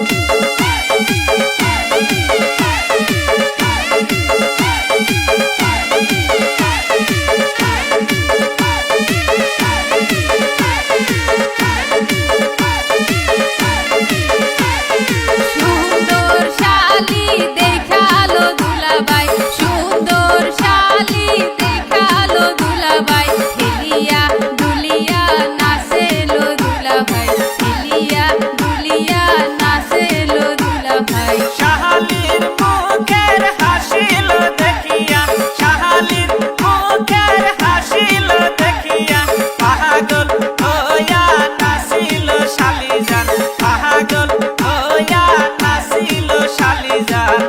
Música Eliza.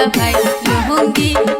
রে দুলাভাই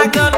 I got